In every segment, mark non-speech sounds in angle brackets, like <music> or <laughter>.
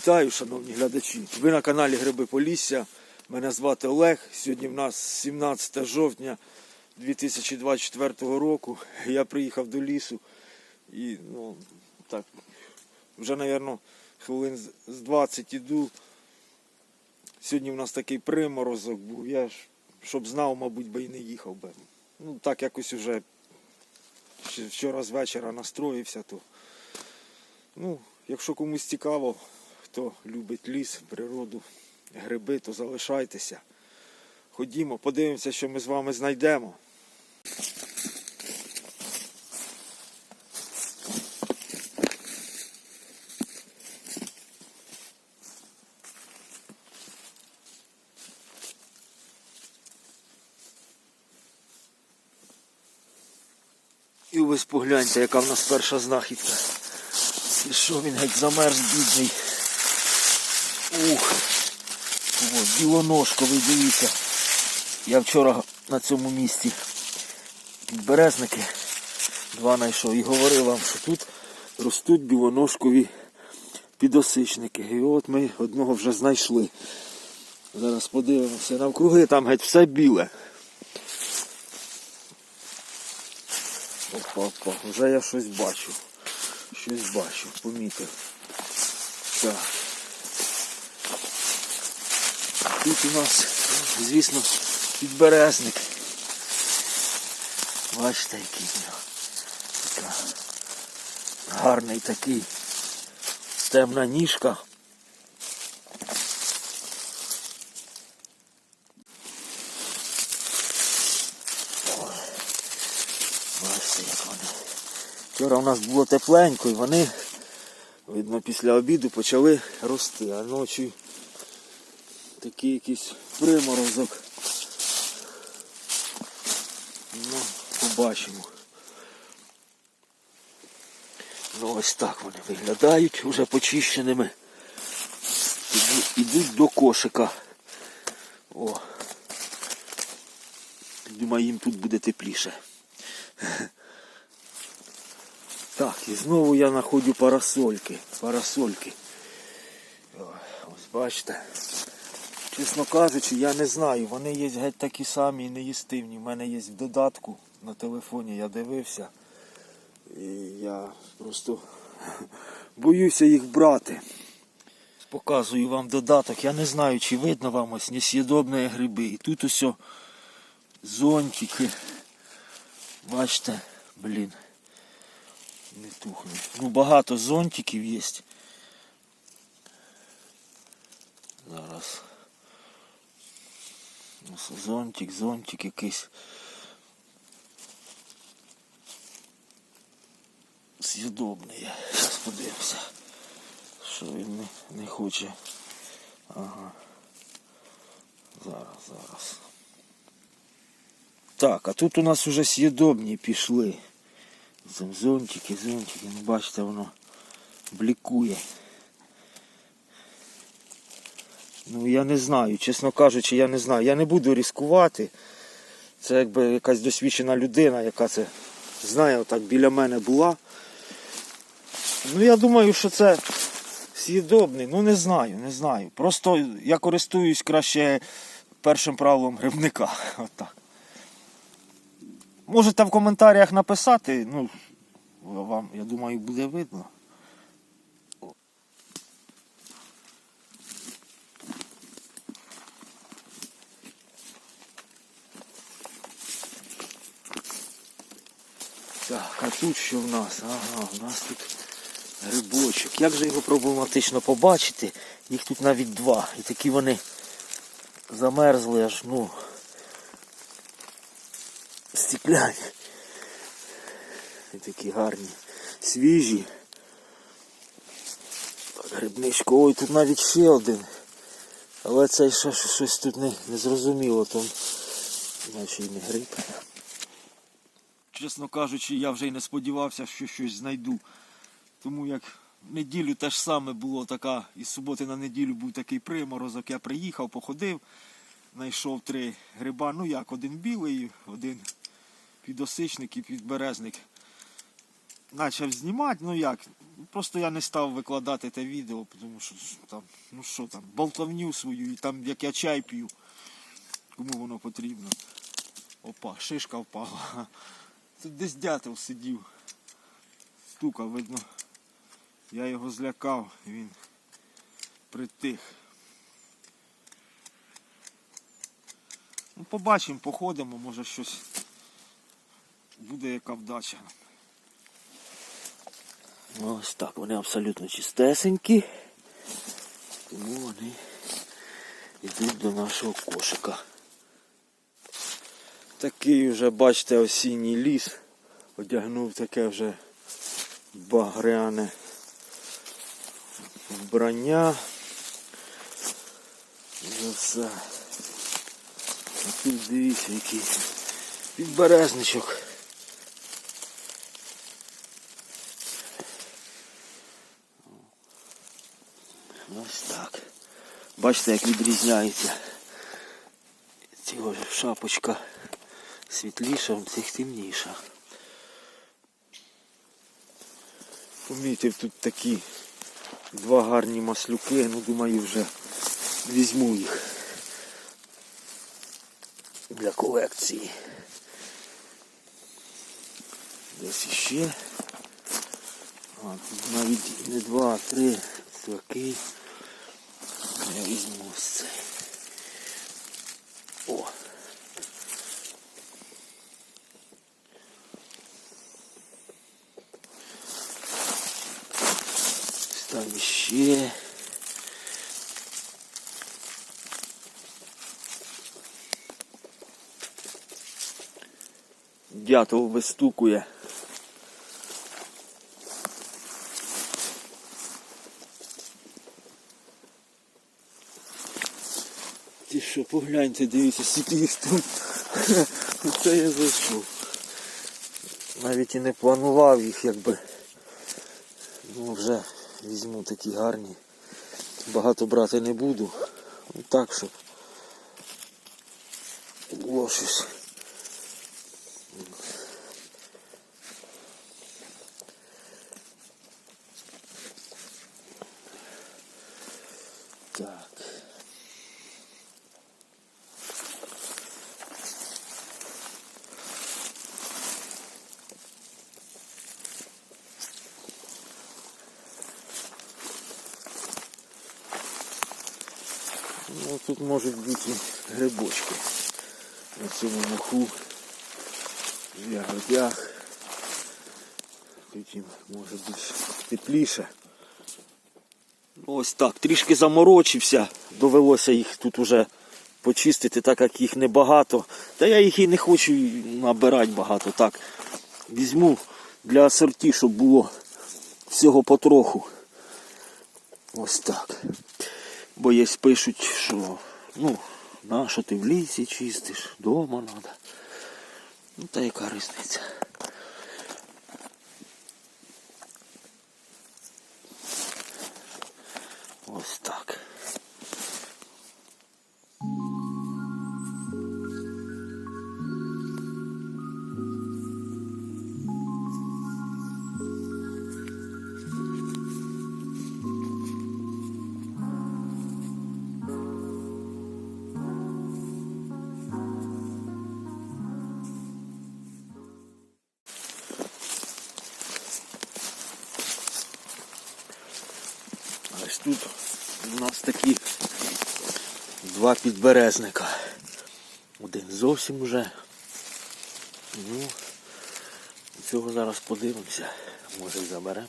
Вітаю, шановні глядачі. Ви на каналі Гриби Полісся. Мене звати Олег. Сьогодні в нас 17 жовтня 2024 року. Я приїхав до лісу і ну, так, вже, мабуть, хвилин з- з 20 іду. Сьогодні в нас такий приморозок був. Я ж, щоб знав, мабуть, би і не їхав би. Ну, так якось ще вчора з вечора настроївся, то Ну, якщо комусь цікаво, хто любить ліс, природу, гриби, то залишайтеся. Ходімо, подивимося, що ми з вами знайдемо. І ось погляньте, яка в нас перша знахідка. І що він геть замерз бідний. Ух. О, білоножковий, дивіться. Я вчора на цьому місці підберезники два знайшов і говорив вам, що тут ростуть білоножкові підосичники. І от ми одного вже знайшли. Зараз подивимося. Навкруги там геть все біле. Опа, опа, вже я щось бачу. Щось бачу, помітив. Так. Тут у нас, звісно, підберезник. Бачите, який. Гарний такий. Темна ніжка. Бачите, як вони. Вчора у нас було тепленько і вони, видно, після обіду почали рости, а ночі такий якийсь приморозок. Ну, побачимо. Ну ось так вони виглядають уже почищеними. Іду- Ідуть до кошика. О. Думаю, їм тут буде тепліше. Так, і знову я знаходжу парасольки. Парасольки. Ось бачите. Чесно кажучи, я не знаю. Вони є геть такі самі і неїстивні. У мене є в додатку на телефоні, я дивився. І я просто <laughs> боюся їх брати. Показую вам додаток. Я не знаю, чи видно вам ось несъєдобні гриби. І тут ось зонтики. Бачите, блін. Не тухне. Ну багато зонтиків є. Зараз. Зонтик, зонтик якийсь. З'їдобний. Зараз подивимося. Що він не, не хоче. Ага. Зараз, зараз. Так, а тут у нас уже съедобні пішли. Зонтики, зонтики, ну бачите, воно блікує. Ну я не знаю, чесно кажучи, я не знаю. Я не буду ризикувати. Це якби якась досвідчена людина, яка це знає, отак біля мене була. Ну я думаю, що це з'їдобний. Ну не знаю, не знаю. Просто я користуюсь краще першим правилом грибника. <laughs> Отак. Можете в коментарях написати, ну, вам, я думаю, буде видно. Так, а тут що в нас? Ага, у нас тут грибочок. Як же його проблематично побачити? Їх тут навіть два. І такі вони замерзли аж, ну, стекляні. І такі гарні, свіжі. Грибничко, ой, тут навіть ще один. Але це ще щось тут не, не зрозуміло, там наче й не гриб. Чесно кажучи, я вже й не сподівався, що щось знайду. Тому як в неділю те ж саме було така, із суботи на неділю був такий приморозок, я приїхав, походив, знайшов три гриба. Ну як, один білий, один підосичник і підберезник. Почав знімати, ну як, Просто я не став викладати те відео, тому що там, ну що там, болтовню свою і там як я чай п'ю. Кому воно потрібно. Опа, шишка впала. Тут десь дятел сидів. Стукав, видно. Я його злякав, він притих. Ну, побачимо, походимо, може щось буде яка вдача. Ось так, вони абсолютно чистесенькі. Тому вони йдуть до нашого кошика. Такий вже, бачите, осінній ліс. Одягнув таке вже багряне вбрання. Вже все. А тут дивіться, який підберезничок. Ось так. Бачите, як відрізняється. Цього ж шапочка світліша, в цих темніша. Помітив тут такі два гарні маслюки, ну думаю вже візьму їх. Для колекції. Десь іще. А, тут навіть не два, а три такий. Я візьму ось цей. О. Там ще. Дятел вистукує. Ти що, погляньте, дивіться, скільки їх тут. Це я зайшов. Навіть і не планував їх, якби. Ну вже візьму такі гарні. Багато брати не буду. Ну так, щоб було щось. Так. Ну, тут можуть бути грибочки на цьому моху, в ягодях. Тут їм може бути тепліше. Ось так, трішки заморочився. Довелося їх тут уже почистити, так як їх небагато. Та я їх і не хочу набирати багато. Так. Візьму для асорті, щоб було всього потроху. Ось так. Бо є пишуть, що ну, на що ти в лісі чистиш, вдома треба. Ну та яка різниця. Ось так. Ось тут у нас такі два підберезника. Один зовсім уже. Ну, цього зараз подивимося. Може й заберемо.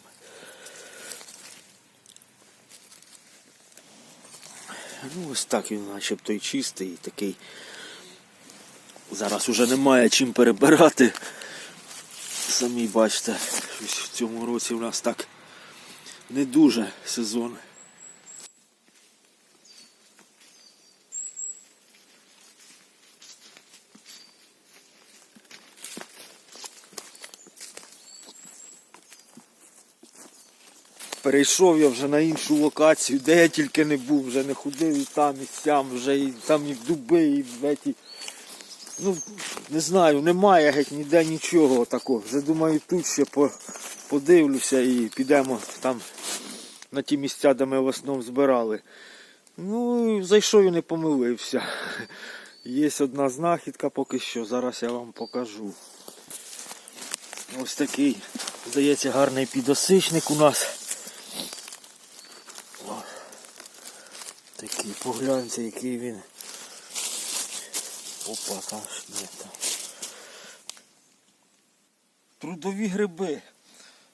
Ну, ось так він начебто і чистий, і такий. Зараз уже немає чим перебирати. Самі бачите, щось в цьому році у нас так не дуже сезон. Перейшов я вже на іншу локацію, де я тільки не був, вже не ходив і там, і сям, вже і там і в дуби, і в еті Ну, не знаю, немає геть ніде нічого такого. Вже думаю, тут ще по, подивлюся і підемо там на ті місця, де ми в основному збирали. Ну, зайшов і не помилився. Є одна знахідка поки що, зараз я вам покажу. Ось такий, здається, гарний підосичник у нас. Такий, погляньте, який він. Опа, там ж там. Трудові гриби.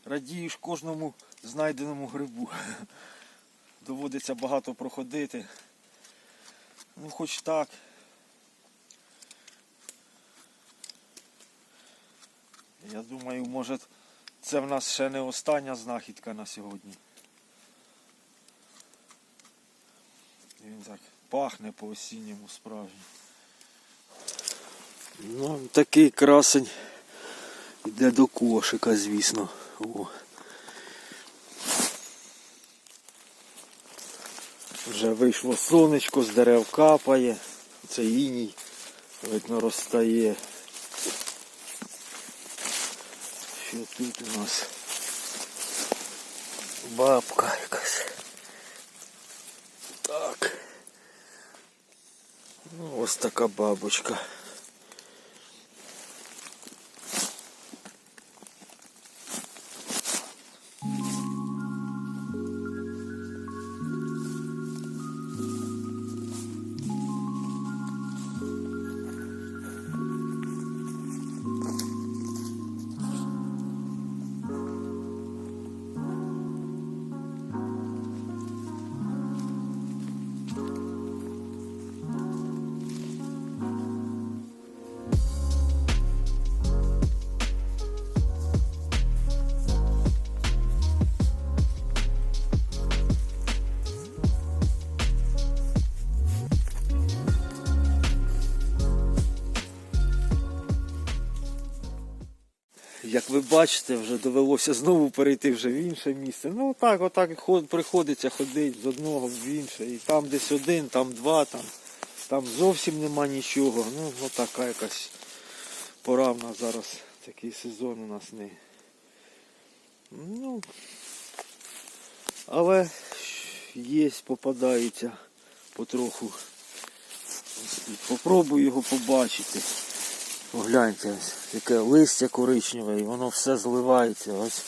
Радієш кожному знайденому грибу. <laughs> Доводиться багато проходити. Ну хоч так. Я думаю, може це в нас ще не остання знахідка на сьогодні. Він так пахне по осінньому справжньо. Ну, такий красень йде до кошика, звісно. О. Вже вийшло сонечко, з дерев капає, це іній, видно, розстає. Що тут у нас? Бабка якась. Так. Ну, ось така бабочка. Ви бачите, вже довелося знову перейти вже в інше місце. Ну так, отак приходиться ходити з одного в інше. І там десь один, там два, там, там зовсім нема нічого. Ну, ну така якась пора в нас зараз. Такий сезон у нас не. Ну, але є, попадаються потроху. Попробую його побачити. Погляньте, ось, яке листя коричневе, і воно все зливається. Ось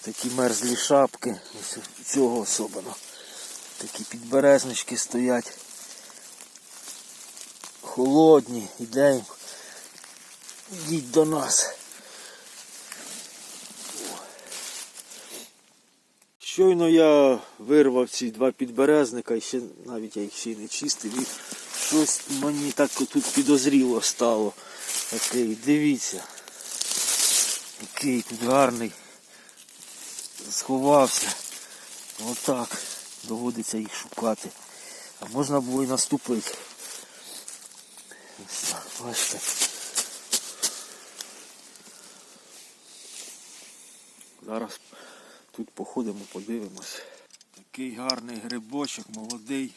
такі мерзлі шапки, ось цього особливо. Такі підберезнички стоять. Холодні, ідемо. Йдіть до нас. Щойно я вирвав ці два підберезника і ще навіть я їх ще й не чистив. І щось мені так тут підозріло стало. Такий, дивіться. Який тут гарний. Сховався. Отак. Доводиться їх шукати. А можна було і наступити. Ось так, бачите. Зараз тут походимо, подивимось. Такий гарний грибочок, молодий.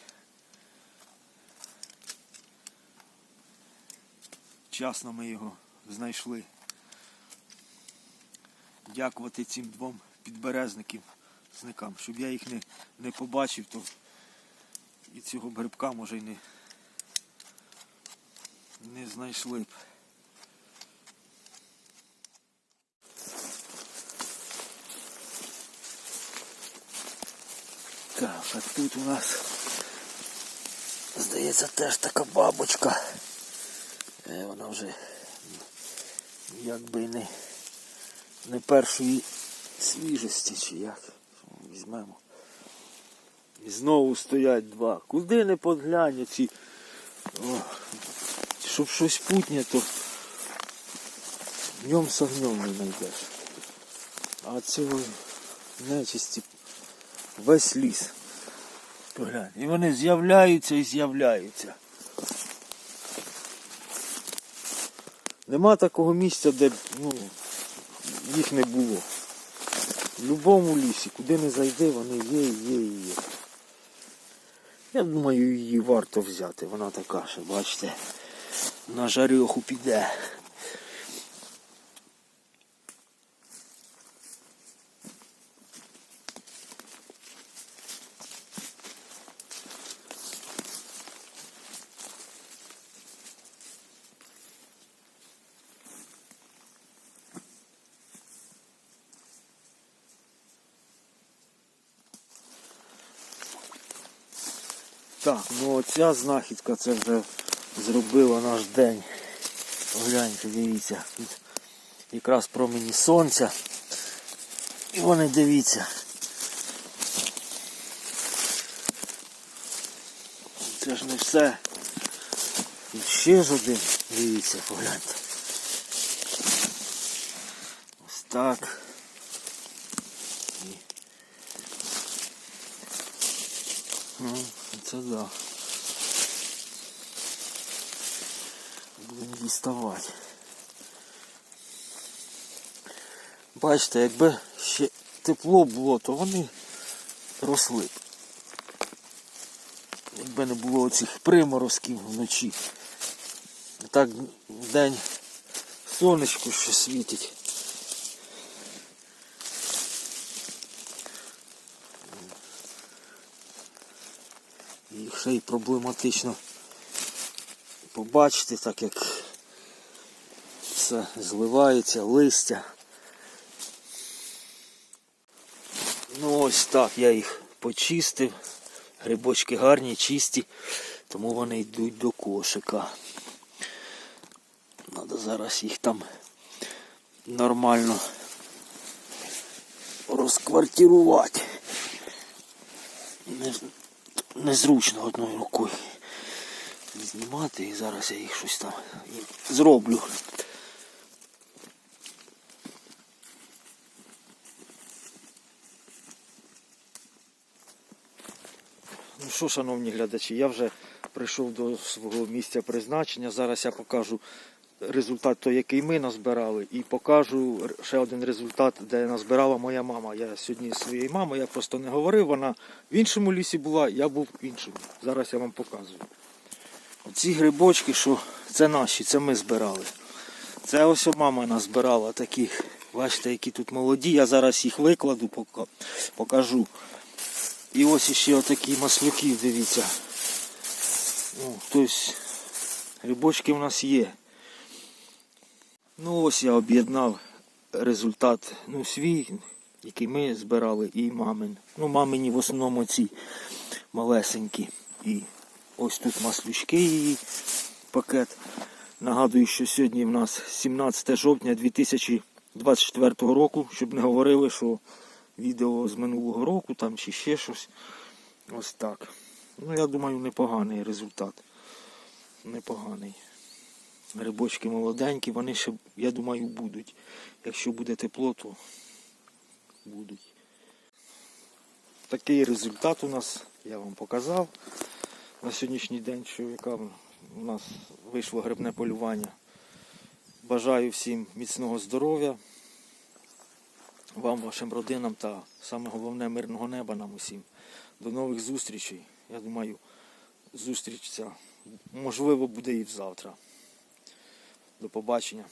Вчасно ми його знайшли. Дякувати цим двом підберезникам, зникам. Щоб я їх не, не побачив, то і цього грибка може й не, не знайшли б. Так, а тут у нас, здається, теж така бабочка. Е, Вона вже якби не, не першої свіжості чи як. Візьмемо. І знову стоять два. Куди не подглянь ці. Щоб щось путнє, то днем з огнем не знайдеш. А цього нечисті весь ліс. Поглянь. І вони з'являються і з'являються. Нема такого місця, де б, ну, їх не було. В будь-якому лісі, куди не зайди, вони є, є є. Я думаю, її варто взяти. Вона така, що бачите, на жарьоху піде. Так, ну оця знахідка це вже зробила наш день. Погляньте, дивіться, тут якраз промені сонця. І вони дивіться. Це ж не все. І ще ж один, дивіться, погляньте. Ось так. І... Ну, це да. Будемо діставати. Бачите, якби ще тепло було, то вони росли. Якби не було цих приморозків вночі. Так день сонечко ще світить. Їх ще й проблематично побачити, так як все зливається, листя. Ну ось так я їх почистив. Грибочки гарні, чисті, тому вони йдуть до кошика. Треба зараз їх там нормально розквартирувати. Не, незручно одною рукою знімати і зараз я їх щось там зроблю. Ну що, шановні глядачі, я вже прийшов до свого місця призначення. Зараз я покажу результат той, який ми назбирали, і покажу ще один результат, де назбирала моя мама. Я сьогодні зі своєю мамою, я просто не говорив, вона в іншому лісі була, я був в іншому. Зараз я вам показую. Оці грибочки, що це наші, це ми збирали. Це ось мама назбирала такі, бачите, які тут молоді. Я зараз їх викладу, покажу. І ось іще отакі маслюки, дивіться. Ну, тобто грибочки в нас є. Ну ось я об'єднав результат ну, свій, який ми збирали, і мамин. Ну, мамині в основному ці малесенькі. І ось тут маслючки її пакет. Нагадую, що сьогодні в нас 17 жовтня 2024 року, щоб не говорили, що відео з минулого року там чи ще щось. Ось так. Ну, я думаю, непоганий результат. Непоганий. Грибочки молоденькі, вони ще, я думаю, будуть. Якщо буде тепло, то будуть. Такий результат у нас я вам показав на сьогоднішній день, що яка у нас вийшло грибне полювання. Бажаю всім міцного здоров'я, вам, вашим родинам та саме головне мирного неба нам усім. До нових зустрічей. Я думаю, зустріч ця можливо буде і завтра. До побачення.